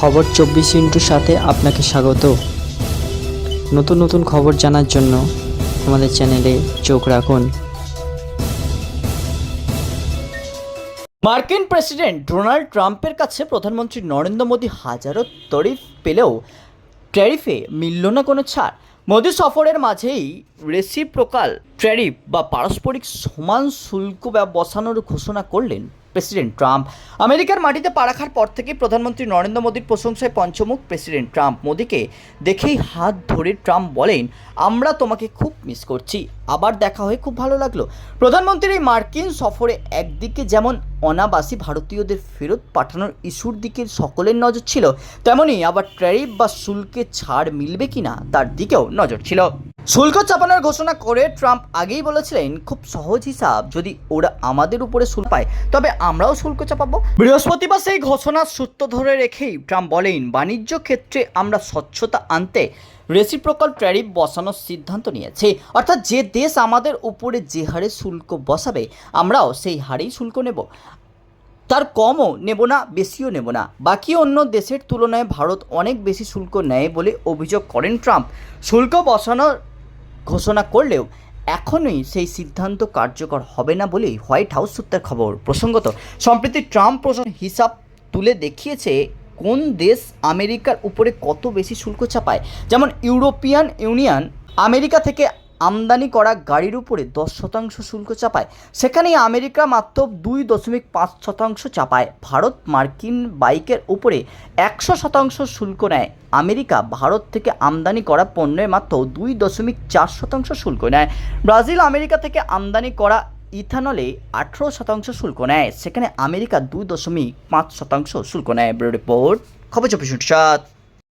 খবর চব্বিশ ইন্টুর সাথে আপনাকে স্বাগত। নতুন নতুন খবর জানার জন্য আমাদের চ্যানেলে চোখ রাখুন। মার্কিন প্রেসিডেন্ট ডোনাল্ড ট্রাম্পের কাছে প্রধানমন্ত্রী নরেন্দ্র মোদী হাজারো তরিফ পেলেও ট্যারিফে মিলল না কোনো ছাড়। মোদী সফরের মাঝেই রেসিপ্রোকাল ট্যারিফ বা পারস্পরিক সমান শুল্ক বসানোর ঘোষণা করলেন প্রেসিডেন্ট ট্রাম্প আমেরিকার মাটিতে পা রাখার পর থেকেই প্রধানমন্ত্রী নরেন্দ্র মোদীর প্রশংসায় পঞ্চমুখ প্রেসিডেন্ট ট্রাম্প মোদীকে দেখেই হাত ধরে ট্রাম্প বলেন, আমরা তোমাকে খুব মিস করছি। আবার দেখা হয়ে খুব ভালো লাগল। প্রধানমন্ত্রীর এই মার্কিন সফরে একদিকে যেমন অনাবাসী ভারতীয়দের ফেরত পাঠানোর ইস্যুর দিকে সকলের নজর ছিল তেমনই আবার ট্যারিফ বা শুল্কে ছাড় মিলবে কিনা তার দিকেও নজর ছিল। শুল্ক চাপানোর ঘোষণা করে ট্রাম্প আগেই বলেছিলেন, খুব সহজ হিসাব, যদি ওরা আমাদের উপরে শুল্ক পায়, তবে আমরাও শুল্ক চাপাবো। বৃহস্পতিবার সেই ঘোষণার সূত্র ধরে রেখেই ট্রাম্প বলেন, বাণিজ্য ক্ষেত্রে আমরা স্বচ্ছতা আনতে রেসিপ্রোকাল ট্যারিফ বসানোর সিদ্ধান্ত নিয়েছে। অর্থাৎ যে দেশ আমাদের উপরে যে হারে শুল্ক বসাবে, আমরাও সেই হারেই শুল্ক নেব। তার কমও নেব না, বেশিও নেব না। বাকি অন্য দেশের তুলনায় ভারত অনেক বেশি শুল্ক নেয় বলে অভিযোগ করেন ট্রাম্প। শুল্ক বসানোর ঘোষণা করলেও এখনই সেই সিদ্ধান্ত কার্যকর হবে না বলেই হোয়াইট হাউস সূত্রের খবর। প্রসঙ্গত, সম্প্রতি ট্রাম্প প্রশাসন হিসাব তুলে দেখিয়েছে কোন দেশ আমেরিকার উপরে কত বেশি শুল্ক চাপায়। যেমন ইউরোপিয়ান ইউনিয়ন আমেরিকা থেকে আমদানি করা গাড়ির উপরে দশ শতাংশ শুল্ক চাপায়। সেখানেই আমেরিকা মাত্র দুই দশমিক পাঁচ শতাংশ চাপায়। ভারত মার্কিন বাইকের উপরে একশো শতাংশ শুল্ক নেয়। আমেরিকা ভারত থেকে আমদানি করা পণ্যের মাত্র দুই দশমিক চার শতাংশ শুল্ক নেয়। ব্রাজিল আমেরিকা থেকে আমদানি করা ইথানলে আঠেরো শতাংশ শুল্ক নেয়। সেখানে আমেরিকা দুই দশমিক পাঁচ শতাংশ শুল্ক নেয়। ব্যুরো রিপোর্ট, খবর চব্বিশ সাত।